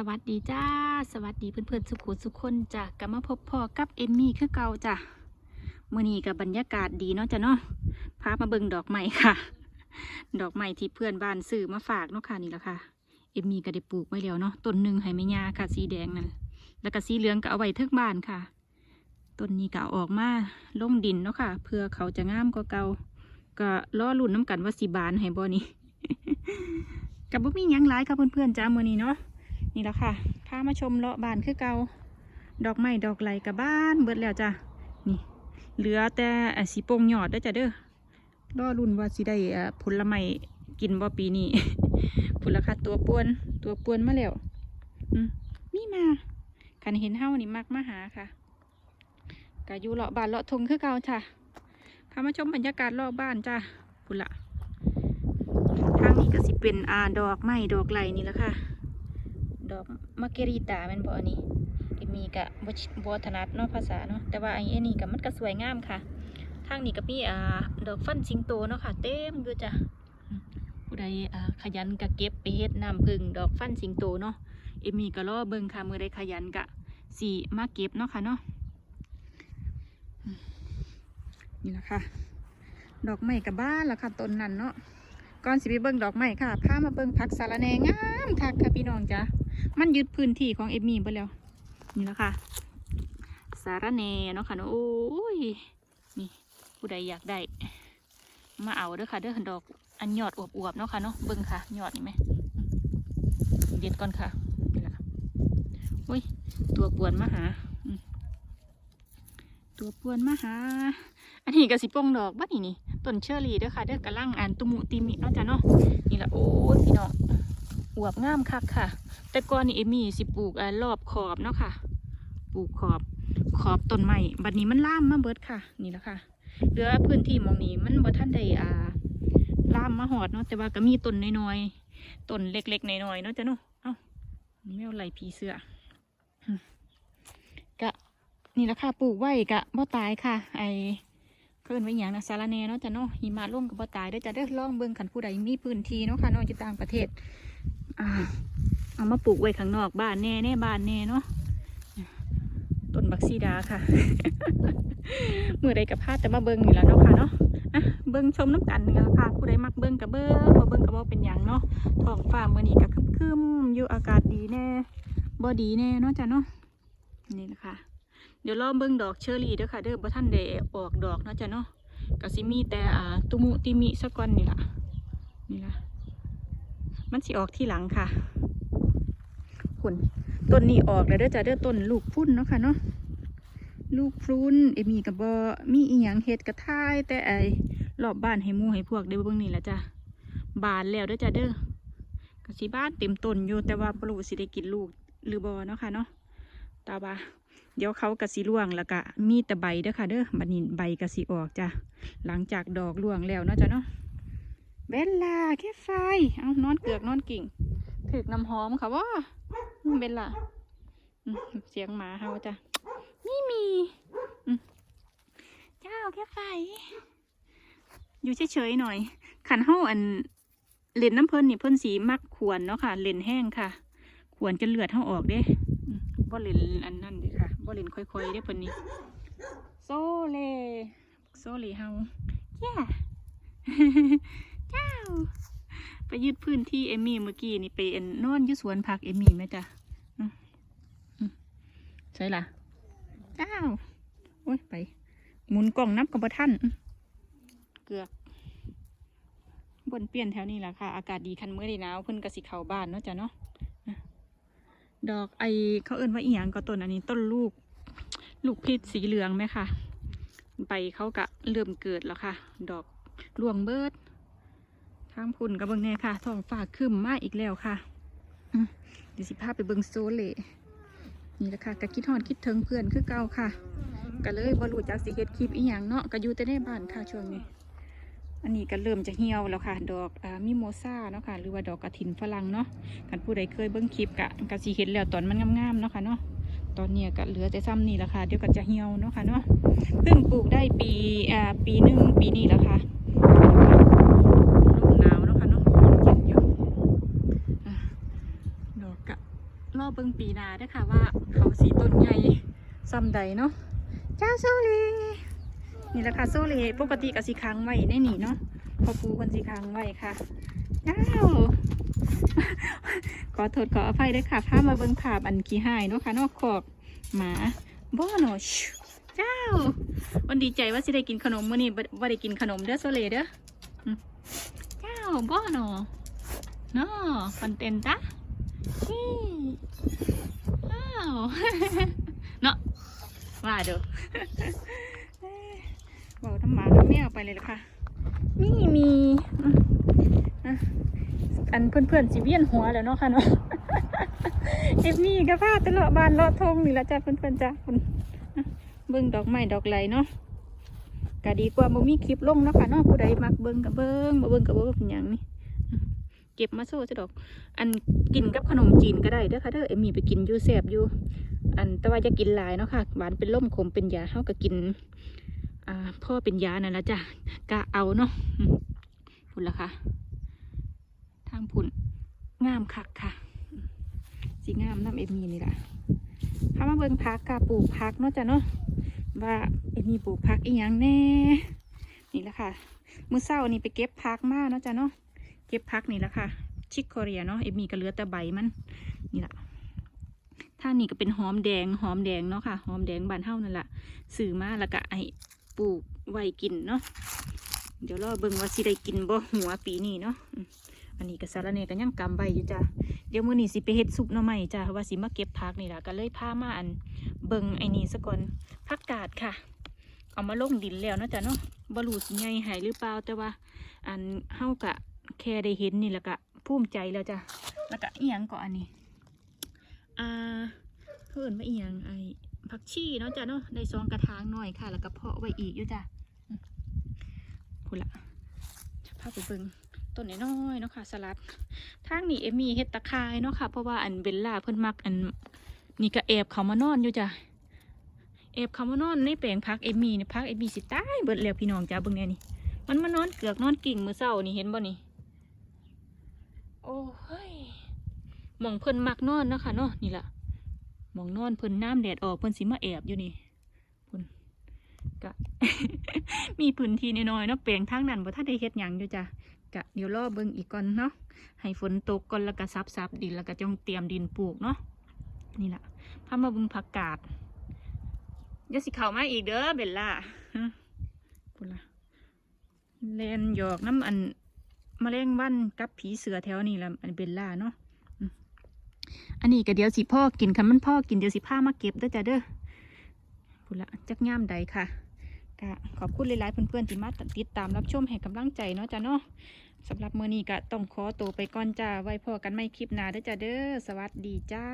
สวัสดีจ้า สวัสดีเพื่อนๆ สุขุสุขคนจ้ะกลับมาพบพ่อกับเอมมี่คือเก่าจ้ะมื่อนี้กับบรรยากาศดีเนาะจ้ะเนาะพามาเบิ่งดอกไม้ค่ะ ดอกไม้ที่เพื่อนบ้านซื้อมาฝากเนาะค่ะนี่แหละค่ะ เอมมี่ก็ได้ปลูกไว้แล้วเนาะต้นหนึ่งให้แม่ยาค่ะ สีแดงนั่นแล้วก็สีเหลืองก็เอาไว้เทิงบ้านค่ะต้นนี้ก็ออกมาลงดินเนาะค่ะ เพื่อเขาจะงามกว่าเก่าก็ล้อลุ่นน้ำกันว่าสีบานให้บ่นี่กับบ่มีหยังหลายค่ะเพื่อนๆจ้ามื่อนี้เนาะ นี่แหละค่ะพามาชมเลาะบานคือเกาดอกไม้ดอกไหลกับบ้านเบิดแล้วจ้ะนี่เหลือแต่สีโป่งหยอดเด้จ้ะเด้อรอรุ่นว่าสิได้อะผลไม้กินบ่ปีนี้ผลราคาตัวป่วนตัวป่วนมาแล้วอืมมีมาคันเห็นเฮานี่มักมาหาค่ะกะอยู่เลาะบ้านเลาะทงคือเก่าจ้ะพามาชมบรรยากาศรอบบ้านจ้ะพุ่นละทางนี้ก็สิเป็นอ่าดอกไม้ดอกไหลนี่แหละค่ะ ดอกมาเกริตาแมันบ่อันนี้เอมมีกะบ่บถนัดเนาะภาษาเนาะแต่ว่าไอ้อันนี้ก็มันก็สวยงามค่ะทางนี้ก็มีอ่าดอกฟันสิงโตเนาะค่ะ เต็มอยู่จ้ะผู้ใดอ่าขยันก็เก็บไปเฮ็ดน้ำผึ้งดอกฟันสิงโตเนาะเอมมีก็รอเบิ่งค่ะมือใดขยันก็สิมาเก็บเนาะค่ะเนาะนี่ละค่ะ ดอกไม้กับบ้านละค่ะต้นนั้นเนาะก่อนสิไปเบิ่งดอกไม้ค่ะพามาเบิ่งผักสาระแหนงามคักค่ะพี่น้องจ้ะ มันยึดพื้นที่ของเอมมี่ไปแล้ว นี่แหละค่ะ สาระแนเนาะค่ะเนาะโอ้ย นี่ผู้ใดอยากได้ มาเอาเด้อค่ะเด้อดอกอันยอดอวบๆเนาะค่ะเนาะเบิ่งค่ะยอดนี่ไหมเด็ดก่อนค่ะนี่แหละโอ้ย ตัวปวนมาหาตัวปวนมาหา อันนี้ก็สิโป่งดอกบ้านี่นี่ต้นเชอรี่เด้อค่ะเด้อกระลังอันตุมุติมิเนาะจ้ะเนาะนี่ละโอ้ยพี่น้อง อวบงามคักค่ะ แต่ก่อนนี่เอมี่สิปลูกอรอบขอบเนาะค่ะ ปลูกขอบขอบต้นไม้บัดนี้มันล่ามมาเบิดค่ะ นี่และค่ะเหลือพื้นที่มองนี้มันบ่ทันได้อ่าล่ามมาหอดเนาะแต่ว่าก็มีต้นน้อยๆต้นเล็กๆน้อยๆเนาะจ้ะเนาะเอ้าแมวไหลผีเสื้อกะนี่แหละค่ะปลูกไว้กะบ่ตายค่ะ ไอเพิ่นไว้อย่างนะสาระแหนเนาะจ้ะเนาะหิมะลงกับบ่ตายเด้จะเด้อลองเบิ่งขันผู้ใดมีพื้นที่เนาะค่ะเนาะอยู่ต่างประเทศ เอามาปลูกไว้ข้างนอกบ้านแน่แน่บ้านแน่เนาะต้นบักซีดาค่ะ มือใดกับพาแต่มาเบิ่งนี่แหละเนาะค่ะเนาะอะเบิ่งชมน้ำกันนี่แหละค่ะผู้ใดมักเบิ่งกับเบิ่งบ่เบิ่งกับบ่เป็นหยังเนาะท้องฟ้ามื้อนี้ก็ครึมอยู่อากาศดีแน่บ่ดีแน่เนาะจ้ะเนาะนี่นะคะเดี๋ยวรอเบิ่งดอกเชอรี่เด้อค่ะเด้อบ่ทันได้ออกดอกเนาะจ้ะเนาะก็สิมีแต่อ่าตุมุติมิสักก่อนนี่ล่ะนี่ล่ะ มันสิออกที่หลังค่ะคุณต้นนี้ออกแล้วเด้อจ้ะเด้อต้นลูกพุ่นเนาะค่ะเนาะลูกพรุนเอมีกับบ่มีอีหยังเฮ็ดกระทายแต่ไอรอบบ้านให้มู่ให้พวกได้เบิ่งนี่ล่ะจ้ะบานแล้วเด้อจ้ะเด้อก็สิบานเต็มต้นอยู่แต่ว่าบ่รู้สิได้กินลูกหรือบ่เนาะค่ะเนาะตาบาเดี๋ยวเขากระสีร่วงแล้วก็มีแต่ใบเด้อค่ะเด้อบัดนี้ใบกระสีออกจ้ะหลังจากดอกร่วงแล้วเนาะจ้ะเนาะ เบลล่าแค่ไฟเอานอนเกือกนอนกิ่งถึกน้ำหอมค่ะว่าเบลล่าเสียงหมาเฮาจ้ะนี่มีเจ้าแค่ไฟ อยู่เฉยๆหน่อย ขันเฮาอันเล่นน้ำเพิ่นนี่เพิ่นสีมักขวนเนาะค่ะเล่นแห้งค่ะ ขวนจะเลือดเฮาออกเด้บ่เล่นอันนั้นเด้ค่ะบ่เล่นค่อยๆเด้เพิ่นนี่โซเลโซเลเฮาแย่เจ้า ไปยึดพื้นที่เอมมี่เมื่อกี้นี่ไปอันนอนอยู่สวนผักเอมมี่ไหมจ๊ะอืมอืมใช่ล่ะเจ้าโอ้ยไป หมุนกล่องนับกับบ่ท่านอื้อเกือบบนเปลี่ยนแถวนี้แหละค่ะ อากาศดีคันมื้อดีหนาวเพิ่นก็สิเข้าบ้านเนาะจ้ะเนาะดอกไอเขาเอิ้นว่าอีหยังก็ต้นอันนี้ต้นลูก ลูกพริษสีเหลืองไหมคะใบเขากะเริ่มเกิดแล้วค่ะ ดอกรวงเบิด ทางพุ่นกับเบิงแน่ค่ะท้องฟ้าครึ้มมากอีกแล้วค่ะอืมเดี๋ยวสิพาไปเบิงโซเล่นี่แหละค่ะกะคิดฮอดคิดถึงเพื่อนคือเก่าค่ะก็เลยบ่รู้จักสิเฮ็ดคลิปอีหยังเนาะก็อยู่แต่ในบ้านค่ะช่วงนี้ อันนี้ก็เริ่มจะเหี่ยวแล้วค่ะ ดอกอามิโมซาเนาะค่ะ หรือว่าดอกกระถินฝรั่งเนาะกันผู้ใดเคยเบิ้งคลิปกะกะสีเห็นแล้วตอนมันงามๆเนาะค่ะเนาะตอนเนี้ยก็เหลือแต่ซ้ำนี่แหละค่ะเดี๋ยวก็จะเหี่ยวเนาะค่ะเนาะเพิ่งปลูกได้ปีอ่าปีหนึ่งปีนี้แล้วค่ะลมหนาวเนาะค่ะเนาะเย็นอยู่อะดอกกะ รอเบิ่ง ปีนาด้อค่ะว่าเขาสีต้นใหญ่ซ้ำใดเนาะจ้าโซเลนี่แหละค่ะโซเลปกติก็สีค้างไว้ในนี่เนาะพอปูคนสีค้างไว้ค่ะจ้าวขอโทษขออภัยด้วยค่ะพามาเบิ่งภาพอันขี้หายเนาะค่ะนอกขอกหมาบ่เนาะชิเจ้าวันดีใจว่าสิได้กินขนมมื้อนี้บ่บ่ได้กินขนมเด้อโซเลเด้อเจ้าบ่เนาะเนาะปันเต็นตะนี่อ้าว เนาะว่าเด้อเอ้ยเว้าทั้งหมาทั้งแมวไปเลยละค่ะมีมีอะอันเพื่อนๆสิเวียนหัวแล้วเนาะค่ะเนาะเอฟมี่ก็พาตลอดบานเลาะทงนี่ละจ้ะเพื่อนๆจ้ะคุณอะเบิ่งดอกไม้ดอกไรเนาะก็ดีกว่าบ่มีคลิปลงเนาะค่ะเนาะผู้ใดมักเบิ่งก็เบิ่งบ่เบิ่งก็บ่เป็นหยังนี่อะ เก็บมาโซ่ซะดอก อันกินกับขนมจีนก็ได้เด้อค่ะเด้อเอมมี่ไปกินอยู่แซบอยู่ อันแต่ว่าจะกินหลายเนาะค่ะ หวานเป็นล่มขมเป็นยาเฮาก็กิน อ่าพ่อเป็นยานั่นละจ้ะกะเอาเนาะพุ่นละค่ะ ทางพุ่นงามคักค่ะ สีงามน้ำเอมีนี่แหละพามาเบิ่งพักกะปลูกพักเนาะจ้ะเนาะว่าเอมีปลูกพักอีหยังแน่ นี่แหละค่ะ มื้อเช้านี่ไปเก็บพักมาเนาะจ้ะเนาะ เก็บพักนี่แหละค่ะ ชิคโคเรียเนาะเอมีก็เหลือแต่ใบมันนี่แหละท่านี่ก็เป็นหอมแดงหอมแดงเนาะค่ะ หอมแดงบานเฮานั่นแหละซื้อมาแล้วก็ไอปลูกไว้กินเนาะเดี๋ยวรอเบิ่งว่าสิได้กินบ่หัวปีนี้เนาะอันนี้ก็สารเนก็ยังกำไว้อยู่จ้ะเดี๋ยวมื้อนี้สิไปเฮ็ดซุปหน่อไม้จ้ะว่าสิมาเก็บผักนี่ล่ะก็เลยพามาอันเบิ่งไอ้นี่ซะก่อนผักกาดค่ะ เอามาลงดินแล้วเนาะจ้ะเนาะบ่รู้สิใหญ่หายหรือเปล่าแต่ว่า อันเฮากะ แค่ได้เห็นนี่แล้วก็ภูมิใจแล้วจ้ะแล้วก็เอียงก็อันนี้อ่าเพิ่อนว่าอียงไอ้ผักชีเนาะจ้ะเนาะได้ซองกระถางหน่อยค่ะ แล้วก็เพาะไว้อีกอยู่จ้ะพูดละพาไปเบิ่งต้นน้อยๆเนาะค่ะ สลัดทางนี้เอมมีเฮ็ดตะคร้เนาะค่ะ เพราะว่าอันเบลล่าเพิ่นมักอันนี่ก็แอบเขามานอนอยู่จ้ะแอบเขามานอนในแปลงพักเอมี่นี่พักเอมี่สิตายเบิดแล้วพี่น้องจ้าเบิ่งแน่นี่มันมานอนเกือกนอนกิ่งมือเศร้านี่เห็นบ่นี่ โอ้เฮ้ยหมองเพิ่นมักนอนเนาะค่ะเนาะนี่ละหมองนอนเพิ่นน้ำแดดออกเพิ่นสิมาแอบอยู่นี่เพิ่นกะ มีพื้นที่น้อยๆเนาะแปลงทางนั้นบ่ทันได้เฮ็ดหยังอยู่จ้ะกะเดี๋ยวรอเบิ่งอีกก่อนเนาะให้ฝนตกก่อนแล้วก็ซับซับดินแล้วก็จงเตรียมดินปลูกเนาะนี่แหละพามาบึงผักกาดเดี๋ยวสิเข้ามาอีกเด้อเบลล่าฮะพูดละเลนหยอกน้ำอัน มะเร็งวันกับผีเสือแถวนี้ละอันเบลล่าเนาะอันนี้ก็เดี๋ยวสิพ่อกินคันมันพ่อกินเดี๋ยวสิพามาเก็บด้อจ้ะเด้อพูดละจักย่ามใดค่ะก็ขอบคุณหลายๆเพื่อนๆที่มาติดตามรับชมให้กำลังใจเนาะจ้ะเนาะสำหรับเมื้อนี้ก็ต้องขอตัวไปก่อนจ้าไว้พอกันไม่คลิปหน้าด้อจ้าเด้อสวัสดีจ้า